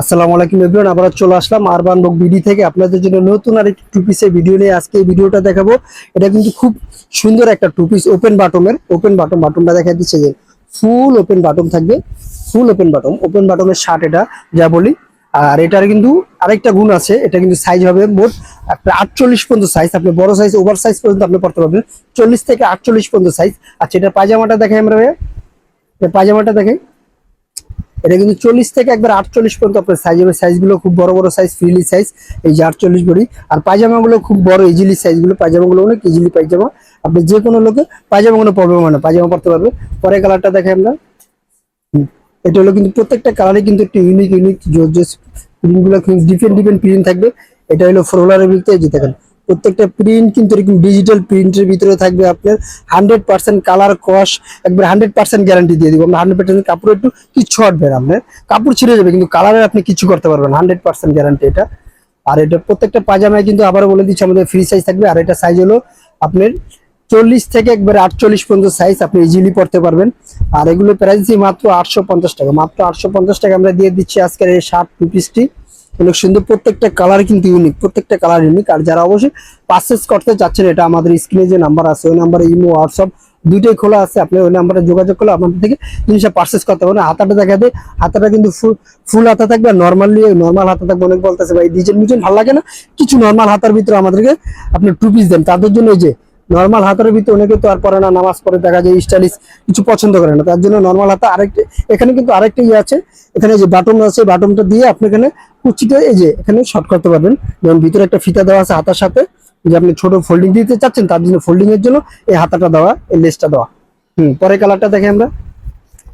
আসসালামু আলাইকুম এভরিওয়ান আবার চলে আসলাম আরবান বক বিডি থেকে। আপনাদের জন্য নতুন আর একটি টু পিসের ভিডিও নিয়ে আজকে এই ভিডিওটা দেখাবো। এটা কিন্তু খুব সুন্দর একটা টু পিস ওপেন বাটমের ওপেন বাটম বাটমটা দেখা দিচ্ছে যে ফুল ওপেন বাটম থাকবে। ফুল ওপেন বাটম ওপেন বাটমের শার্ট এটা, যা বলি। আর এটার কিন্তু আরেকটা গুণ আছে, এটা কিন্তু সাইজ হবে মোট একটা আটচল্লিশ পর্যন্ত সাইজ আপনি বড় সাইজ ওভার সাইজ পর্যন্ত আপনি পড়তে পারবেন। চল্লিশ থেকে আটচল্লিশ পর্যন্ত সাইজ আচ্ছা এটা পায়জামাটা দেখাই আমরা? পায়জামাটা দেখাই। এটা কিন্তু চল্লিশ থেকে একবার আটচল্লিশ পর্যন্ত আপনার সাইজ হবে। সাইজগুলো খুব বড় বড় সাইজ ফ্রিলি সাইজ এই যে আটচল্লিশ বড়ি। আর পায়জামাগুলো খুব বড় ইজিলি সাইজগুলো পায়জামাগুলো অনেক ইজিলি পায়জামা। আপনি যে কোনো লোকে পায়জামা কোনো প্রবলেম হয় না, পায়জামা পড়তে পারবে। পরে কালারটা দেখে আমরা। এটা হলো কিন্তু প্রত্যেকটা কালারে কিন্তু একটু ইউনিক ইউনিক জোর জোর প্রিন্টগুলো ডিফারেন্ট ডিফারেন্ট প্রিন্ট থাকবে। এটা হলো ফ্রোলারের ভিতরে যে দেখেন। প্রত্যেকটা প্রিন্ট কিন্তু এরকম ডিজিটাল প্রিন্টের ভিতরে থাকবে আপনার হান্ড্রেড পার্সেন্ট কালার কস একবার হান্ড্রেড পার্সেন্ট গ্যারান্টি দিয়ে দিব। হান্ড্রেড পার্সেন্ট কাপড় একটু কিছু হটবে না আপনার। কাপড় ছিঁড়ে যাবে, কিন্তু কালারের আপনি কিছু করতে পারবেন হান্ড্রেড পার্সেন্ট গ্যারান্টি এটা। আর এটা প্রত্যেকটা পাজামায় কিন্তু আবার বলে দিচ্ছি, আমাদের ফ্রি সাইজ থাকবে। আর এটা সাইজ হলো আপনার চল্লিশ থেকে একবারে আটচল্লিশ পর্যন্ত সাইজ আপনি ইজিলি পড়তে পারবেন। আর এগুলো প্রাইস মাত্র আটশো পঞ্চাশ টাকা। মাত্র আটশো পঞ্চাশ টাকা আমরা দিয়ে দিচ্ছি আজকের এই শার্ট টু। পিসটি সুন্দর প্রত্যেকটা কালার কিন্তু ইউনিক প্রত্যেকটা কালার ইউনিক আর যারা অবশ্যই পারচেস করতে চাচ্ছেন, এটা আমাদের স্ক্রিনে যে নাম্বার আছে, ওই নাম্বারে ইমো হোয়াটসঅ্যাপ দুইটাই খোলা আছে। আপনি ওই নাম্বারে যোগাযোগ করলে আপনাদের থেকে জিনিসটা পারচেস করতে পারেন হাতাটা দেখা দেয় হাতাটা কিন্তু ফুল ফুল হাতা থাকবে। নর্মালি নর্মাল হাতা থাকবে অনেক বলতেছে ভাই ডিজাইন মিজাইন ভালো লাগে না? কিছু নর্মাল হাতার ভিতরে আমাদেরকে আপনি টু পিস দেন। তাদের জন্য এই যে নর্মাল হাতের ভিতরে অনেকে তো আর পরে না, নামাজ পড়ে দেখা যায় স্টাইলিশ কিছু পছন্দ করে না। তার জন্য নর্মাল হাতা আরেকটা, এখানে কিন্তু আরেকটা ইয়ে আছে। এখানে যে বাটন আছে বাটনটা দিয়ে আপনি এখানে কুচিটা এই যে এখানে শর্ট করতে পারবেন। যেমন ভিতরে একটা ফিতা দেওয়া আছে হাতার সাথে। যে আপনি ছোট ফোল্ডিং দিতে চাচ্ছেন, তার জন্য ফোল্ডিং এর জন্য এই হাতাটা দেওয়া, এই লেসটা দেওয়া। হুম পরে কালারটা দেখে আমরা।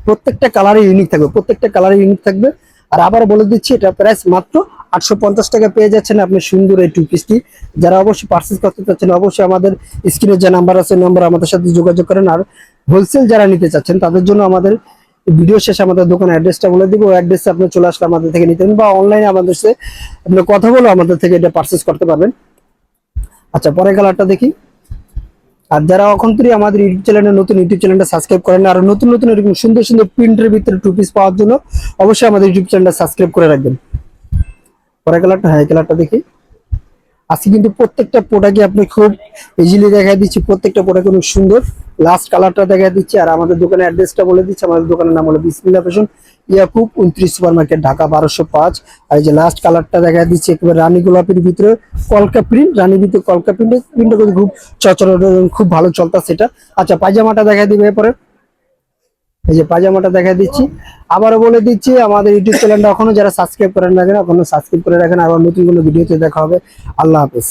প্রত্যেকটা কালারে ইউনিক থাকবে, প্রত্যেকটা কালারে ইউনিক থাকবে। আর আবার বলে দিচ্ছি, এটা প্রাইস মাত্র আটশো পঞ্চাশ টাকা পেয়ে যাচ্ছেন আপনি সুন্দর এই টু পিসটি যারা অবশ্যই পার্সেস করতে চাচ্ছেন, অবশ্যই আমাদের স্ক্রিনের যে নাম্বার আছে নাম্বার আমাদের সাথে যোগাযোগ করেন। আর হোলসেল যারা নিতে চাচ্ছেন, তাদের জন্য আমাদের ভিডিও শেষে আমাদের দোকানের অ্যাড্রেসটা বলে দিব, অ্যাড্রেসে আপনি চলে আসলে আমাদের থেকে নিতে পারেন বা অনলাইনে আমাদের সাথে আপনি কথা বলে আমাদের থেকে এটা পার্সেস করতে পারবেন। আচ্ছা পরের কালারটা দেখি। আর যারা এখন থেকে আমাদের ইউটিউব চ্যানেলে নতুন, ইউটিউব চ্যানেলটা সাবস্ক্রাইব করেন আর নতুন নতুন এরকম সুন্দর সুন্দর প্রিন্টের ভিতরে টু পিস পাওয়ার জন্য অবশ্যই আমাদের ইউটিউব চ্যানেলটা সাবস্ক্রাইব করে রাখবেন। পরের কালারটা হ্যাঁ কালারটা দেখি। আজকে কিন্তু প্রত্যেকটা প্রোডাক্টই আপনি খুব ইজিলি দেখা দিচ্ছি, প্রত্যেকটা প্রোডাক্ট অনেক সুন্দর। লাস্ট কালারটা দেখা দিচ্ছি, আর আমাদের দোকানের অ্যাড্রেসটা বলে দিচ্ছি, আমাদের দোকানের নাম হলো বিসমিল্লা ফ্যাশন, ইয়াকুব উনত্রিশ সুপার মার্কেট, ঢাকা বারোশো পাঁচ। আর এই যে লাস্ট কালারটা দেখা দিচ্ছি, একেবারে রানী গোলাপের ভিতরে কলকা প্রিন্ট রানী ভিতরে কলকা প্রিন্ট প্রিন্টটা খুব চচর খুব ভালো চলতা সেটা। আচ্ছা পায়জামাটা দেখা দিবে এরপরে। এই যে পাজামাটা দেখা দিচ্ছি। আবারও বলে দিচ্ছি, আমাদের ইউটিউব চ্যানেলটা এখনও যারা সাবস্ক্রাইব করেন রাখেন এখনও সাবস্ক্রাইব করে রাখেন। আবার নতুন কোনো ভিডিওতে দেখা হবে। আল্লাহ হাফেজ।